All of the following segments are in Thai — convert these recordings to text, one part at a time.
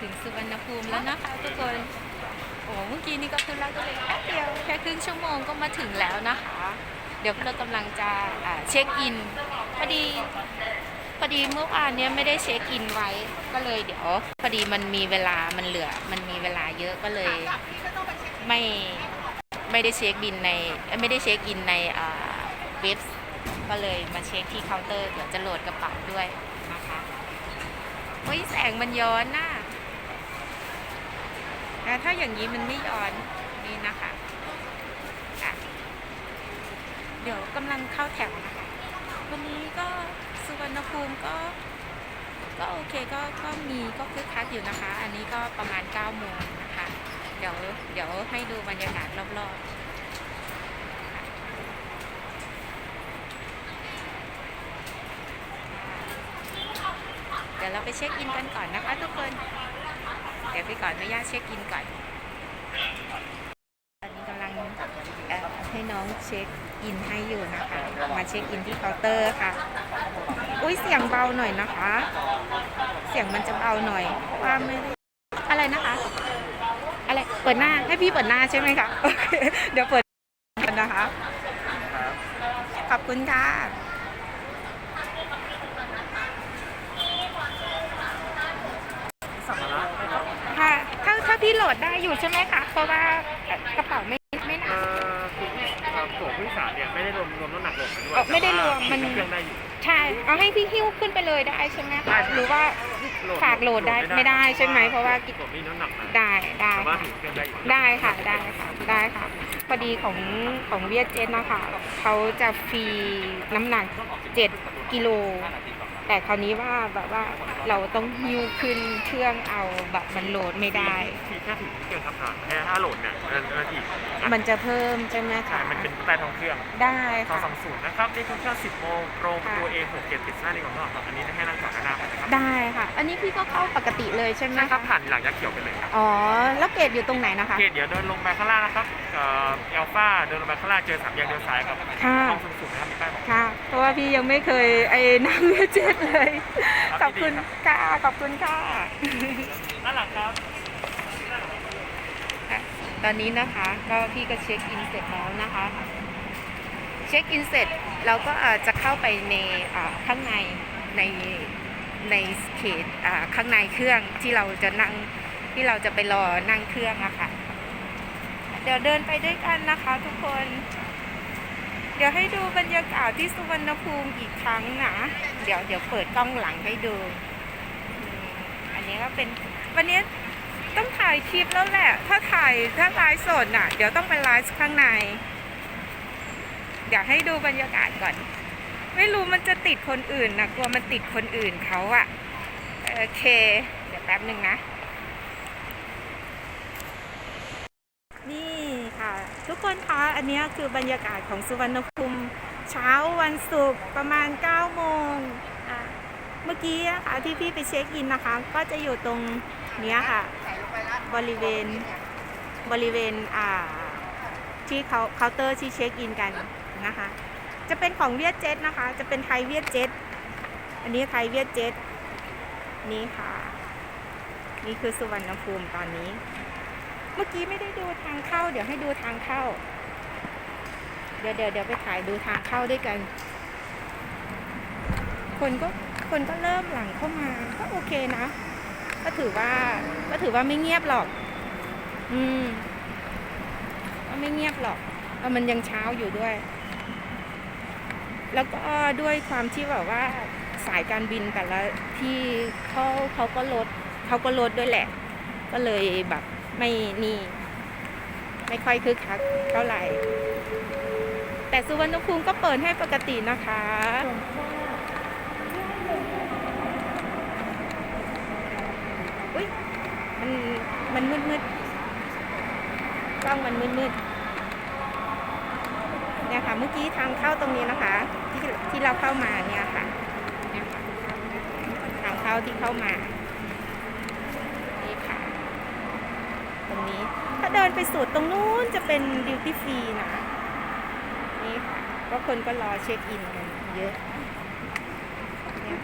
ถึงสุวรรณภูมิแล้วนะคะทุกคน โอ้เมื่อกี้นี่ก็คือเราก็เลแป๊บเดียวแค่ครึ่งชั่วโมงก็มาถึงแล้วนะคะ เดี๋ยวเรากำลังจะเช็คอินพอดีพอดีเมื่อวานเนี้ยไม่ได้เช็คอินไว้ก็เลยเดี๋ยวพอดีมันมีเวลามันเหลือมันมีเวลาเยอะก็เลยไม่ไม่ได้เช็คบินในไม่ได้เช็คอินในเว็บก็เลยมาเช็คที่เคาน์เตอร์เดี๋ยวจะโหลดกระเป๋าด้วยนะคะเฮ้ยแสงมันย้อนน่ะ แต่ถ้าอย่างนี้มันไม่ย้อนนี่นะคะอะเดี๋ยวกำลังเข้าแถวนะคะ วันนี้ก็สุวรรณภูมิก็ก็โอเคก็ก็มีก็คึกคักอยู่นะคะ อันนี้ก็ประมาณ9โมงนะคะ เดี๋ยวเดี๋ยวให้ดูบรรยากาศรอบๆเดี๋ยวเราไปเช็คอินกันก่อนนะคะทุกคน เดี๋ยวพี่ก่อนไม่ยากเช็คอินก่อน ตอนนี้กำลังให้น้องเช็คอินให้อยู่นะคะ มาเช็คอินที่เคาน์เตอร์ค่ะ อุ้ยเสียงเบาหน่อยนะคะ เสียงมันจะเบาหน่อยเพราะว่าไม่อะไรนะคะ อะไร เปิดหน้า ให้พี่เปิดหน้าใช่ไหมคะ โอเค เดี๋ยวเปิดกันนะคะ ขอบคุณค่ะ สัมภาระไหมครับ ค่ะ ถ้าถ้าพี่ โหลดได้อยู่ใช่ไหมคะ เพราะว่ากระเป๋าไม่ไม่หเอ่นาอคุณพี่ครับตัวผู้โดยสารเนี่ยไม่ได้รวมรวมน้ำหนักลงมาด้วยเอ่อไม่ได้รวมมันแต่าเครื่องได้อยู่ ใช่เอาให้พี่หิ้วขึ้นไปเลยได้ใช่ไหมได้คะ ครับ หรือว่าฝากโหลดได้ไม่ได้ใช่ไหม เพราะว่าตัวมีน้ำหนักนะได้ได้แต่ว่าค่ะถึงเครื่องได้อยู่ได้ค่ะได้ค่ะได้ค่ะพอดีของของเวียดเจ็ตนะคะเขาจะฟรีน้ำหนัก 7กิโล แต่คราวนี้ว่าแบบว่าเราต้องหิ้วขึ้นเครื่องเอาแบบมันโหลดไม่ได้ ที่แค่ถึงเครื่องทำงานแค่ถ้าโหลดเนี่ยนาทีมันจะเพิ่มใช่ไหมใช่คะ มันเป็น ใต้ท้องเครื่องได้สองค่ะสองศูนย์นะครับนี่คือเครื่อง10โมงโปรค่ะ ตัว A 6 7ติดหน้าในของนอกครับอันนี้ให้นั่งจอดด้านหน้าไปนะครับได้ค่ะ อันนี้พี่ก็เข้าปกติเลยใช่ไหมใช่ครับคะผ่านหลังยักษ์เขียวไปเลยครับอ๋อ แล้วเกรดอยู่ตรงไหนนะคะ โอเคเดี๋ยวเดินลงไปข้างล่างนะครับเอ่อเอลฟ่าเดินลงไปข้างล่างเจอสามแยกเลี้ยวซ้ายครับค่ะ ห้องสูงๆนะครับมีป้ายบอก ค่ะ เพราะว่าพี่ยังไม่เคยไอ้นั่งเวียดเจ็ตเลยครับขอบคุณยินดีค่ะ ขอบคุณค่ะ ด้านหลังครับค่ะ ตอนนี้นะคะก็พี่ก็เช็คอินเสร็จแล้วนะคะ เช็คอินเสร็จเราก็จะเข้าไปในข้างในในในเขตข้างในเครื่องที่เราจะนั่งที่เราจะไปรอนั่งเครื่องอะค่ะ เดี๋ยวเดินไปด้วยกันนะคะทุกคน เดี๋ยวให้ดูบรรยากาศที่สุวรรณภูมิอีกครั้งนะ เดี๋ยวเดี๋ยวเปิดกล้องหลังให้ดู อันนี้ก็เป็นวันนี้ ถ่ายคลิปแล้วแหละ ถ้าถ่ายถ้าไลฟ์สดน่ะ เดี๋ยวต้องไปไลฟ์ข้างในเดี๋ยวให้ดูบรรยากาศก่อน ไม่รู้มันจะติดคนอื่นนะกลัวมันติดคนอื่นเขาอะโอเค เดี๋ยวแป๊บหนึ่งนะ นี่ค่ะ ทุกคนคะอันนี้คือบรรยากาศของสุวรรณภูมิเช้าวันศุกร์ประมาณ9โมงเมื่อกี้นะคะที่พี่ไปเช็คอินนะคะ ก็จะอยู่ตรงเนี้ยค่ะ บริเวณบริเวณอ่าที่เขาเคาน์เตอร์ที่เช็คอินกันนะคะ จะเป็นของเวียดเจ็ตนะคะ จะเป็นไทยเวียดเจ็ตอันนี้ไทยเวียดเจ็ตนี่ค่ะ นี่คือสุวรรณภูมิตอนนี้ เมื่อกี้ไม่ได้ดูทางเข้า เดี๋ยวให้ดูทางเข้า เดี๋ยวเดี๋ยวเดี๋ยวไปถ่ายดูทางเข้าด้วยกัน คนก็คนก็เริ่มหลังเข้ามาก็โอเคนะ ก็ถือว่า ก็ถือว่าไม่เงียบหรอก อืมก็ไม่เงียบหรอกเพราะมันยังเช้าอยู่ด้วย แล้วก็ด้วยความที่แบบว่าสายการบินแต่ละที่เขาเขาก็ลดเขาก็ลดด้วยแหละ ก็เลยแบบไม่นี่ ไม่ค่อยคึกคักเท่าไหร่ แต่สุวรรณภูมิก็เปิดให้ปกตินะคะ อุ้ย มันมันมืดมืดๆกล้องมันมืดมืดๆเนี่ยค่ะเมื่อกี้ทางเข้าตรงนี้นะคะ ที่ที่เราเข้ามาเนี่ยค่ะเนี่ยค่ะทางเข้าที่เข้ามานี่ค่ะ ตรงนี้ถ้าเดินไปสุดตรงนู้นจะเป็นดิวตี้ฟรีนะนี่ค่ะก็คนก็รอเช็คอินกันเยอะเนี่ย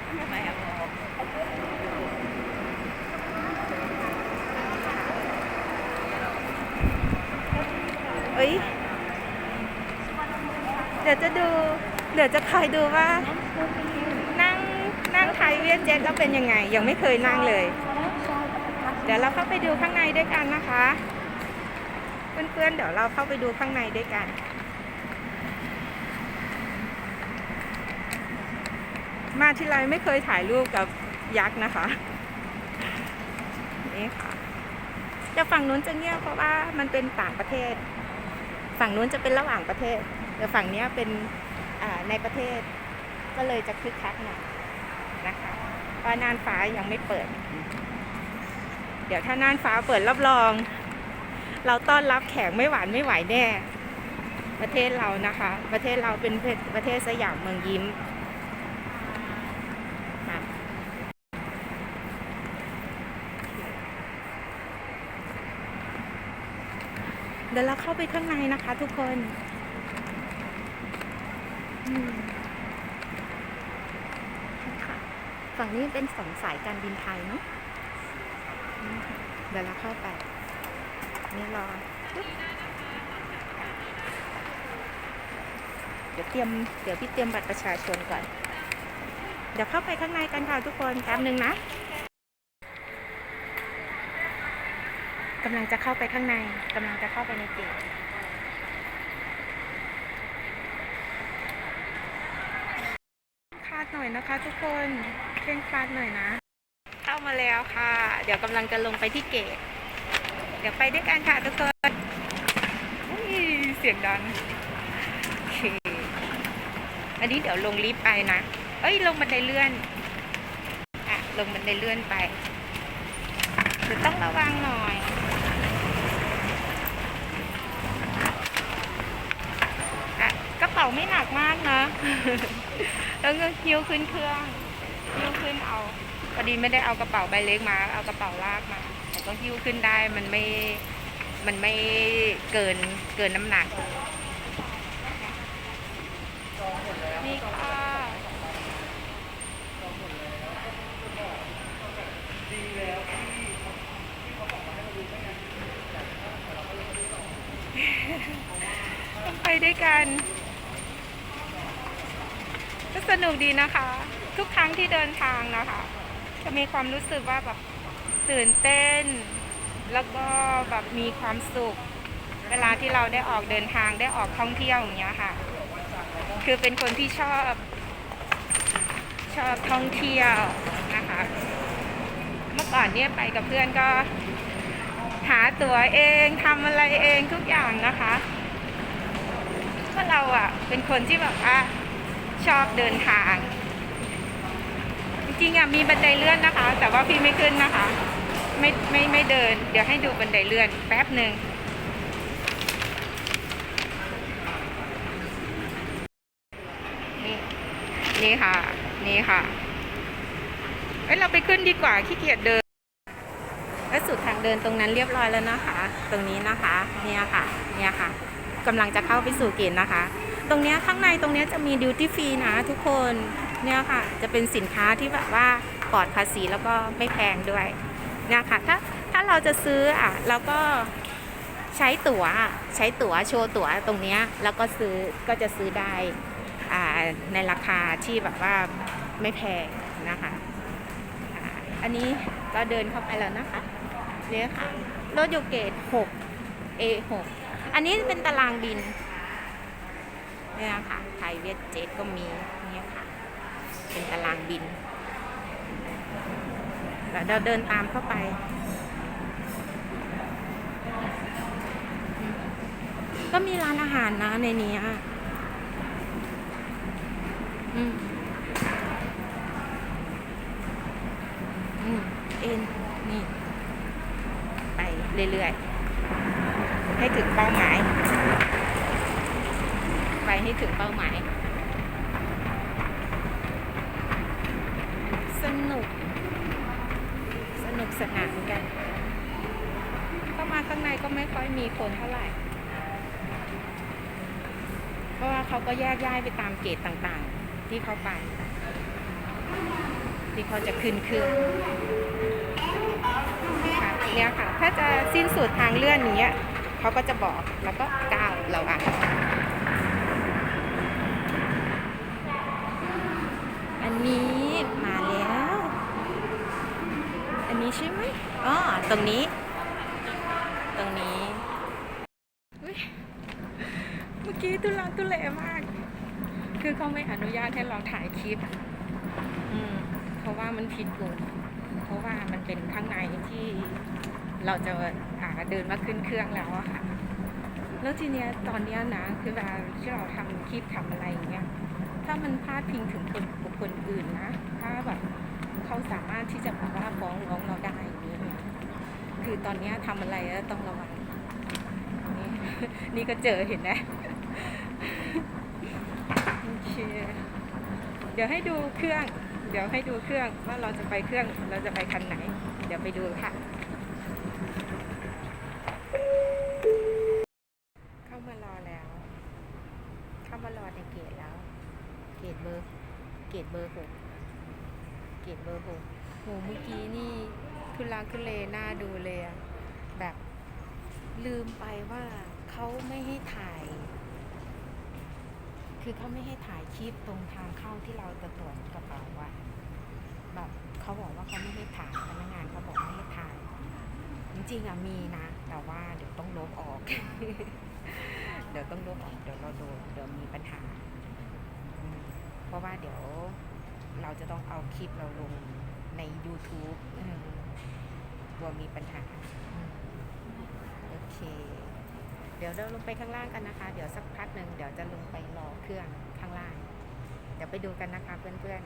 เอ้ย เดี๋ยวจะดู เดี๋ยวจะคอยดูว่านั่งนั่งไทยเวียดเจ็ตแล้วเป็นยังไง ยังไม่เคยนั่งเลย เดี๋ยวเราเข้าไปดูข้างในด้วยกันนะคะ เพื่อนๆเดี๋ยวเราเข้าไปดูข้างในด้วยกันมาที่ไรไม่เคยถ่ายรูปกับยักษ์นะคะ นี่ค่ะแต่ฝั่งนู้นจะเงียบเพราะว่ามันเป็นต่างประเทศ ฝั่งนู้นจะเป็นระหว่างประเทศแต่ฝั่งนี้เป็นในประเทศก็เลยจะคึกคักหน่อยนะคะเพราะน่านฟ้ายังไม่เปิด เดี๋ยวถ้าน่านฟ้าเปิดรับรอง เราต้อนรับแขกไม่หวานไม่ไหวแน่ ประเทศเรานะคะ ประเทศเราเป็นประเทศสยามเมืองยิ้มค่ะเดี๋ยวเราเข้าไปข้างในนะคะ ทุกคนอืมค่ะฝั่งนี้เป็นสองสายการบินไทยเนาะเดี๋ยวเราเข้าไป นี่รอ เดี๋ยวเตรียม เดี๋ยวพี่เตรียมบัตรประชาชนก่อน เดี๋ยวเข้าไปข้างในกันค่ะทุกคนแป๊บหนึ่งนะ กำลังจะเข้าไปข้างในกำลังจะเข้าไปในเกตคาดหน่อยนะคะทุกคนเคร่งครัดหน่อยนะ เข้ามาแล้วค่ะ เดี๋ยวกำลังจะลงไปที่เกตเดี๋ยวไปด้วยกันค่ะทุกคนอุ๊ยเสียงดังโอเคอันนี้เดี๋ยวลงลิฟต์ไปนะ เอ้ยลงบันไดเลื่อนอะลงบันไดเลื่อนไปเดี๋ยวต้องระวังหน่อย อะ กระ เป๋าไม่หนักมากนะ แล้วก็หิ้วขึ้นเครื่องหิ้วขึ้นเอาพอดีไม่ได้เอากระเป๋าใบเล็กมา เอากระเป๋าลากมาแต่ก็หิ้วขึ้นได้มันไม่ มันไม่เกินเกินน้ำหนัก นี่ค่ะต้องไปด้วยกัน สนุกดีนะคะ ทุกครั้งที่เดินทางนะคะ จะมีความรู้สึกว่าแบบตื่นเต้น แล้วก็แบบมีความสุข เวลาที่เราได้ออกเดินทางได้ออกท่องเที่ยวอย่างเงี้ยค่ะ คือเป็นคนที่ชอบชอบท่องเที่ยวนะคะ เมื่อก่อนเนี่ยไปกับเพื่อนก็หาตั๋วเองทำอะไรเองทุกอย่างนะคะ เพราะเราอะเป็นคนที่แบบว่า ชอบเดินทาง จริงๆอะมีบันไดเลื่อนนะคะ แต่ว่าพี่ไม่ขึ้นนะคะ ไม่ไม่ไม่เดิน เดี๋ยวให้ดูบันไดเลื่อนแป๊บหนึ่งนี่นี่ค่ะ นี่ค่ะเอ้ยเราไปขึ้นดีกว่าขี้เกียจเดินและสุดทางเดินตรงนั้นเรียบร้อยแล้วนะคะ ตรงนี้นะคะ เนี่ยค่ะ เนี่ยค่ะกำลังจะเข้าไปสู่เกณฑ์นะคะ ตรงนี้ข้างในตรงนี้จะมีดิวตี้ฟรีนะทุกคนเนี่ยค่ะ จะเป็นสินค้าที่แบบว่าปลอดภาษีแล้วก็ไม่แพงด้วยเนี่ยค่ะถ้าถ้าเราจะซื้ออะเราก็ใช้ตั๋วใช้ตั๋วโชว์ตั๋วตรงนี้แล้วก็ซื้อก็จะซื้อได้อ่าในราคาที่แบบว่าไม่แพงนะคะอันนี้ก็เดินเข้าไปแล้วนะคะเนี่ยค่ะรถโยเกต6 A6 อันนี้เป็นตารางบิน เนี่ยค่ะ ไทยเวียดเจ็ตก็มีเนี่ยค่ะ เป็นตารางบินแล้วเราเดินตามเข้าไป ก็มีร้านอาหารนะในนี้อะอืมอืมเอ็นนี่ ไปเรื่อยๆ ให้ถึงเป้าหมาย ไปให้ถึงเป้าหมาย สนุก สนุกสนานกันเข้ามาข้างในก็ไม่ค่อยมีคนเท่าไหร่ เพราะว่าเขาก็แยกย้ายไปตามเกตต่างๆ ที่เขาไป ที่เขาจะขึ้นเครื่องค่ะเนี่ยค่ะ ถ้าจะสิ้นสุดทางเลื่อนอย่างเงี้เขาก็จะบอกแล้วก็ก้าวเราอะ นี้ มาแล้ว อันนี้ใช่ไหมอ๋อตรงนี้ ตรงนี้อุ๊ยเมื่อกี้ตุลักตุเลมาก คือเขาไม่อนุญาตให้เราถ่ายคลิป อืม เพราะว่ามันผิดกฎเพราะว่ามันเป็นข้างในที่เราจะอ่าเดินมาขึ้นเครื่องแล้วอะค่ะ แล้วทีเนี้ยตอนเนี้ยนะ คือเวลาที่เราทำคลิปทำอะไรอย่างเงี้ย ถ้ามันพลาดพิงถึงคน คนอื่นนะ ถ้าแบบเขาสามารถที่จะแบบว่าฟ้องร้องเราได้อย่างนี้เนี่ยคือตอนนี้ทำอะไรแล้วต้องระวังนี่นี่ก็เจอเห็นไหมโอเคเดี๋ยวให้ดูเครื่อง เดี๋ยวให้ดูเครื่องว่าเราจะไปเครื่องเราจะไปคันไหน เดี๋ยวไปดูค่ะ เข้ามารอแล้ว เข้ามารอในเกตแล้ว เกตเบอร์ เกตเบอร์หกเกตเบอร์หกโหเมื่อกี้นี่ทุลักทุเลน่าดูเลยอะแบบลืมไปว่าเขาไม่ให้ถ่าย คือเขาไม่ให้ถ่ายคลิป ตรงทางเข้าที่เราจะตรวจกระเป๋าอะแบบเขาบอกว่าเขาไม่ให้ถ่ายพนักงานเขาบอกไม่ให้ถ่ายจริงๆอะมีนะ แต่ว่าเดี๋ยวต้องลบออก เดี๋ยวต้องลบออกเดี๋ยวเราโดนเดี๋ยวมีปัญหา เพราะว่าเดี๋ยวเราจะต้องเอาคลิปเราลงใน YouTube กลัวมีปัญหาอโอเค เดี๋ยวเราลงไปข้างล่างกันนะคะ เดี๋ยวสักพักหนึ่งเดี๋ยวจะลงไปรอเครื่องข้างล่าง เดี๋ยวไปดูกันนะคะเพื่อน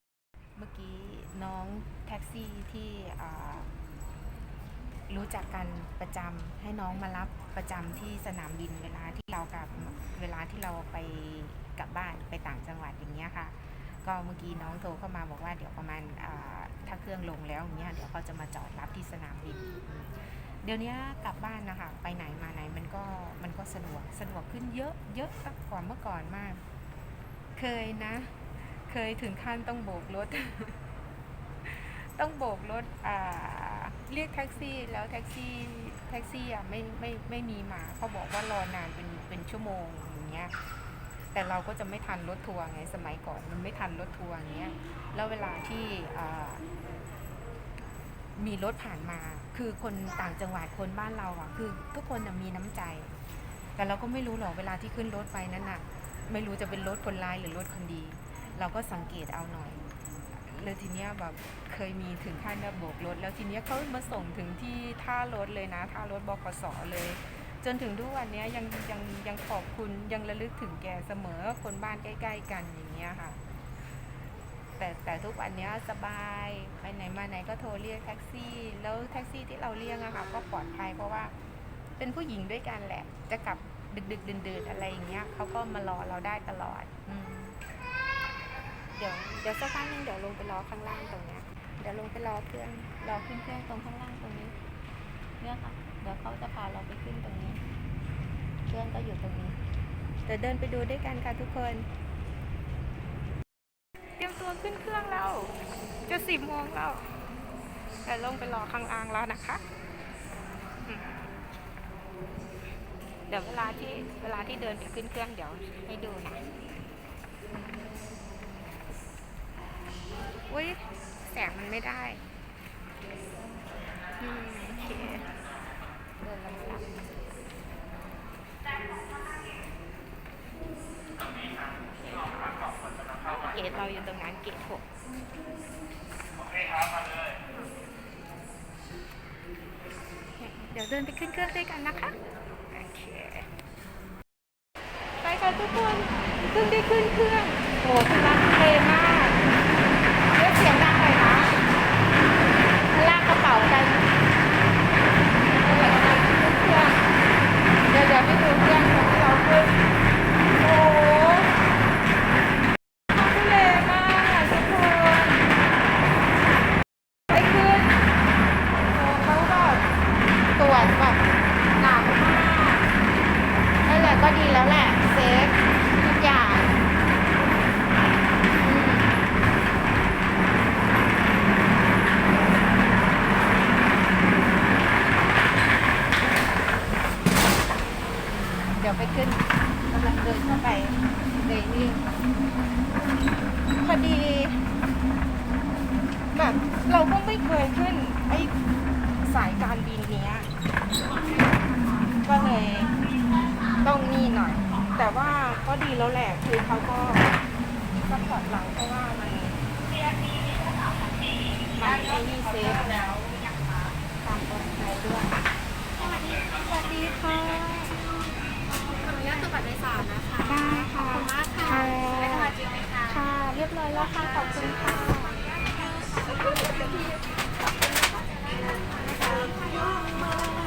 ๆ เมื่อกี้น้องแท็กซี่ที่รู้จักกันประจำให้น้องมารับประจำที่สนามบินเวลาที่เรากลับเวลาที่เราไปกลับบ้านไปต่างจังหวัดอย่างเงี้ยค่ะ ก็เมื่อกี้น้องโทรเข้ามาบอกว่าเดี๋ยวประมาณถ้าเครื่องลงแล้วอย่างเงี้ยเดี๋ยวเขาจะมาจอดรับที่สนามบิน เดี๋ยวนี้กลับบ้านนะคะไปไหนมาไหนมันก็มันก็สะดวกสะดวกขึ้นเยอะเยอะกว่าเมื่อก่อนมาก เคยนะ เคยถึงขั้นต้องโบกรถ ต้องโบกรถอ่าเรียกแท็กซี่แล้วแท็กซี่แท็กซี่อะไม่ไม่ไม่มีมาเขาบอกว่ารอนานเป็นเป็นชั่วโมงอย่างเงี้ยแต่เราก็จะไม่ทันรถทัวร์ไงสมัยก่อนมันไม่ทันรถทัวร์อย่างเงี้ยแล้วเวลาที่มีรถผ่านมา คือคนต่างจังหวัดคนบ้านเราอะ คือทุกคนมีน้ำใจ แต่เราก็ไม่รู้หรอกเวลาที่ขึ้นรถไปนั้นน่ะ ไม่รู้จะเป็นรถคนร้ายหรือรถคนดี เราก็สังเกตเอาหน่อยแล้วทีเนี้ยแบบเคยมีถึงขั้นแบบโบกรถ แล้วทีเนี้ยเขามาส่งถึงที่ท่ารถเลยนะท่ารถบขสเลย จนถึงทุกวันนี้ยังยังยังขอบคุณยังระลึกถึงแกเสมอคนบ้านใกล้ ๆ กันอย่างเงี้ยค่ะ แต่แต่ทุกวันเนี้ยสบายไปไหนมาไหนก็โทรเรียกแท็กซี่ แล้วแท็กซี่ที่เราเรียกอะค่ะก็ปลอดภัยเพราะว่าเป็นผู้หญิงด้วยกันแหละจะกลับ ดึกๆดื่นๆอะไรอย่างเงี้ยเขาก็มารอเราได้ตลอดอเดี๋ยวเดี๋ยวสักพักนึงเดี๋ยวลงไปรอข้างล่างตรงเนี้ยเดี๋ยวลงไปรอเครื่องรอขึ้นเครื่องตรงข้างล่างตรงนี้เนี่ยค่ะเดี๋ยวเขาจะพาเราไปขึ้นตรงนี้ เครื่องก็อยู่ตรงนี้เดี๋ยวเดินไปดูด้วยกันค่ะทุกคน เตรียมตัวขึ้นเครื่องแล้วจะสิบโมงแล้วเดี๋ยวลงไปรอข้างล่างแล้วนะคะอืม เดี๋ยวเวลาที่เวลาที่เดินไปขึ้นเครื่องเดี๋ยวให้ดูนะอุ้ยแสงมันไม่ได้อืมโอเคเดินลำบากเกตเราอยู่ตรงนั้นเกตหกเดี๋ยวเดินไปขึ้นเครื่องด้วยกันนะคะ โอเค ไปค่ะ ทุกคนซึ่งได้ขึ้นเครื่องโอ้ทุลักทุเลมากเลือกเสียงดังหน่อยนะลากกระเป๋ากันเดี๋ยวเดี๋ยวให้ดูเครื่องตอนที่เราขึ้นโอ้ี๋ยวไปขึ้นกำลังเดินเข้าไปในนี่พอดีแบบเราก็ไม่เคยขึ้นไอสายการบินเนี้ย ก็เลยต้องนี่หน่อย แต่ว่าก็ดีแล้วแหละคือเขาก็ซัพพอร์ตเรเพราะว่ามันมันไอ้นี่เซฟแล้วตามกฎหมายด้วยสวัสดีค่ะ ญาตตัวบัตรโดยสารนะคะ ได้ค่ะ ขอบคุณมากค่ะค่ะ ได้สมาชิกไหมคะค่ะ เรียบร้อยแล้วค่ะ ขอบคุณค่ะ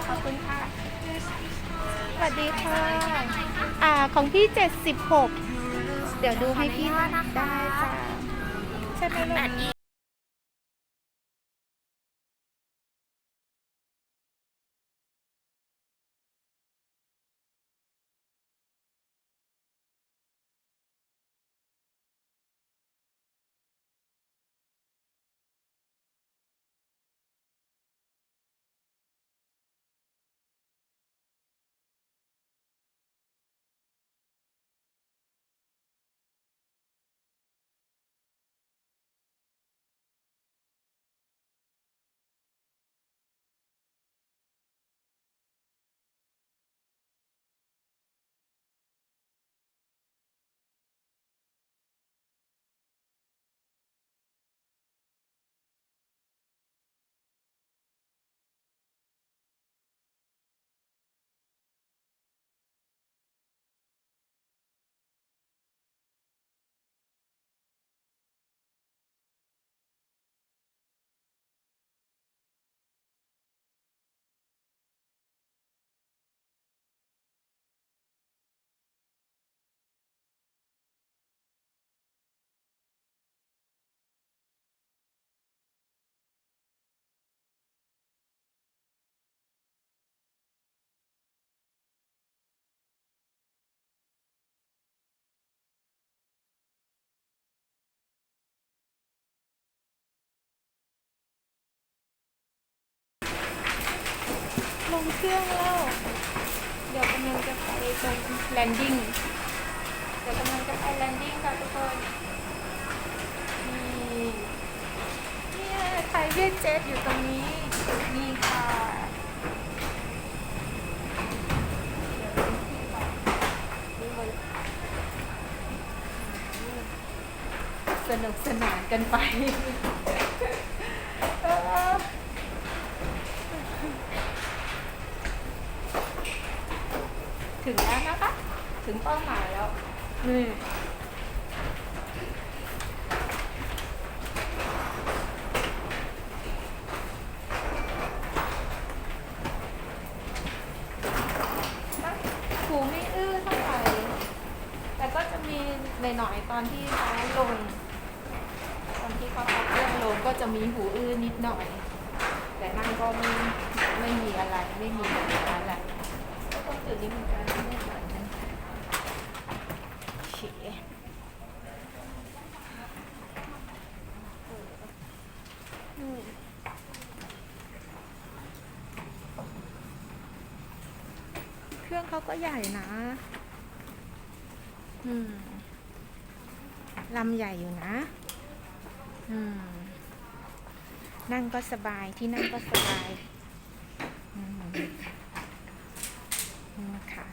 ขอบคุณค่ะ สวัสดีค่ะ อ่า ของพี่ 76 เดี๋ยวดูให้พี่นะได้จ้ะใช่ไหมลูก เครื่องแล้ว เดี๋ยวกำลังจะไปตรงแลนดิ้ง เดี๋ยวกำลังจะไปแลนดิ้งค่ะทุกคนนี่เนี่ยไทยเวียดเจ็ตอยู่ตรงนี้ นี่ค่ะเดี๋ยวเป็นที่บอกนี่มันสนุกสนานกันไป เออ ถึงแล้วนะคะ ถึงเป้าหมายแล้ว นี่หูไม่อื้อเท่าไหร่แต่ก็จะมีหน่อยๆตอนที่เขาลง ตอนที่เขาพักเครื่องลงก็จะมีหูอื้อนิดหน่อย แต่นั่นก็ไม่ไม่มีอะไรไม่มีอะไรแหละ ก็ต้องจุดนี้เหมือนกันไม่เหมือนกันโอเคอืมเค รื่องเขาก็ใหญ่นะอืมลำใหญ่อยู่นะ อืม นั่งก็สบายที่นั่งก็สบายอืมอืมค่ะ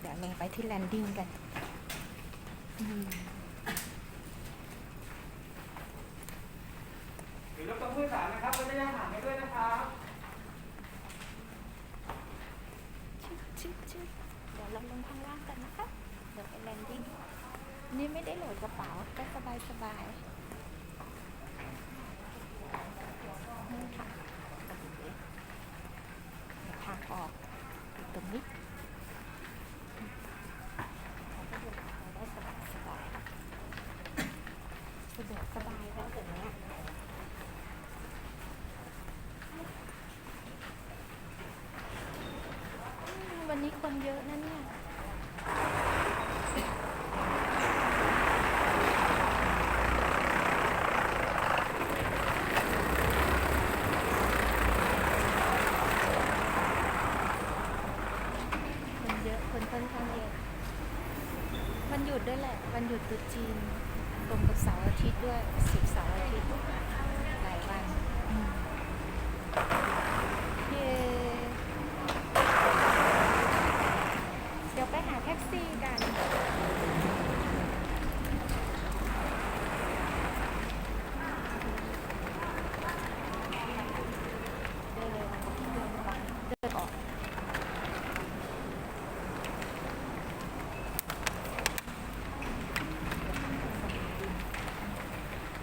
เดี๋ยวลงไปที่แลนดิ้งกัน อืม หรือรถตู้ผู้โดยสารนะครับรถระยะห่างให้ด้วยนะครับ ชึบชึบชึบเดี๋ยวเรางล่างกันนะคะ เดี๋ยวไปแลนดิ้งนี่ไม่ได้โหลดกระเป๋าก็สบายสบายนี่ค่ะทางออกตรงนี้สะดวกสบายแล้วแบบนี้วันนี้คนเยอะนะเนี่ย คนคนค่อนข้างเยอะวันหยุดด้วยแหละ วันหยุดตุจีนตรงกับเสาร์อาทิตย์ด้วยสิบเสาร์อาทิตย์หลายวันอืมเย้เดี๋ยวไปหาแท็ก ซี่กัน เดินเดินออก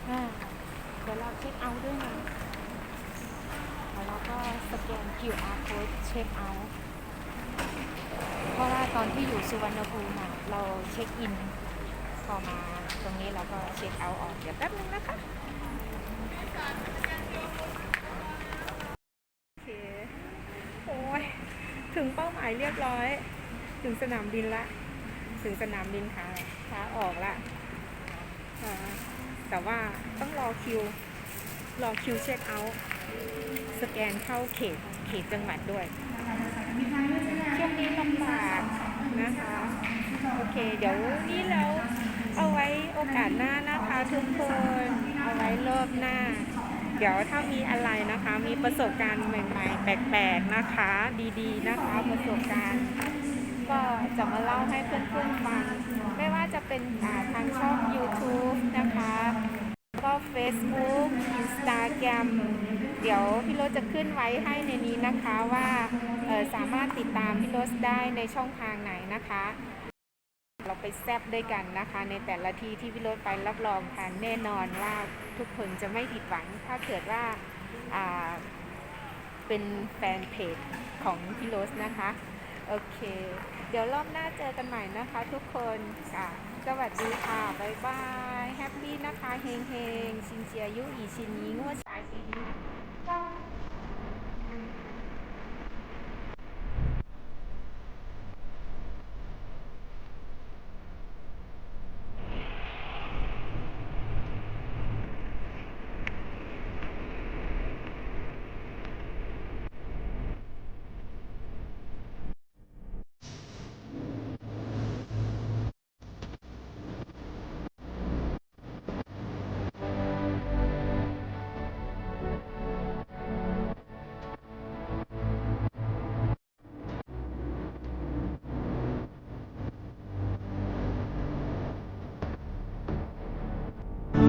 อ่าเดี๋ยวเราเช็คเอาท์ด้วยนะแล้วเราก็สแก น QR code เช็คเอาท์เพราะว่าตอนที่อยู่สุวรรณภูมิเราเช็คอิน พอมาตรงนี้เราก็เช็คเอาท์ออกเดี๋ยวแป๊บนึงนะคะโอเคโอ้ยถึงเป้าหมายเรียบร้อย ถึงสนามบินละ ถึงสนามบินขาขาออกละแต่ว่าต้องรอคิว รอคิวเช็คเอาท์ สแกนเข้าเขตเขตจังหวัดด้วยช่วงนี้ลำบากนะคะโอเค เดี๋ยวนี้แล้วเอาไว้โอกาสหน้านะคะทุกคนเอาไว้รอบหน้า เดี๋ยวถ้ามีอะไรนะคะ มีประสบการณ์ใหม่ๆ แปลกๆนะคะ ดีๆนะคะประสบการณ์ก็จะมาเล่าให้เพื่อนๆฟัง ไม่ว่าจะเป็นทางช่อง YouTube นะคะ Facebook Instagram เดี๋ยวพี่โรสจะขึ้นไว้ให้ในนี้นะคะว่าสามารถติดตามพี่โรสได้ในช่องทางไหนนะคะ เราไปแซบด้วยกันนะคะ ในแต่ละที่ที่พี่โรสไปรับรองค่ะแน่นอนว่าทุกคนจะไม่ผิดหวัง ถ้าเกิดว่าอ่าเป็นแฟนเพจของพี่โรสนะคะ โอเค เดี๋ยวรอบหน้าเจอกันใหม่นะคะทุกคนค่ะ สวัสดีค่ะบายบาย แฮปปี้นะคะ เฮงเฮงชินเจียยุอีชินนี้งัวสายสีนี้